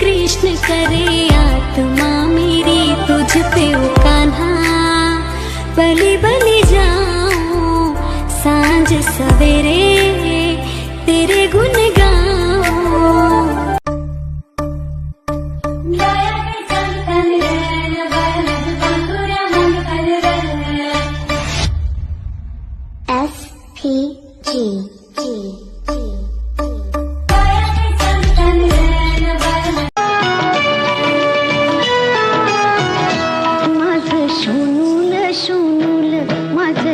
कृष्ण करे आत्मा मेरी तुझ पे कान्हा। बलि बलि जाऊं सांझ सवेरे तेरे गुण गाऊं S P G G G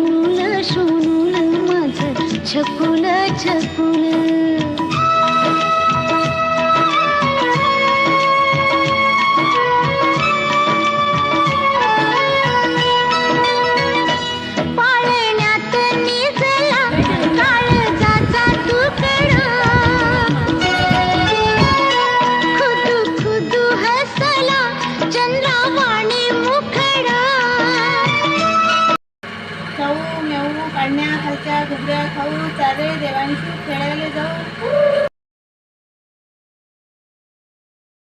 माझं शोनूल माझं छकुल छकुल. पाळण्यात निजला काळजाचा तुकडा. खुदू खुदू हसला चंद्रावाणी मेऊ काढण्या खालच्या घुबऱ्या खाऊ चारे देवांशी खेळायला जाऊ.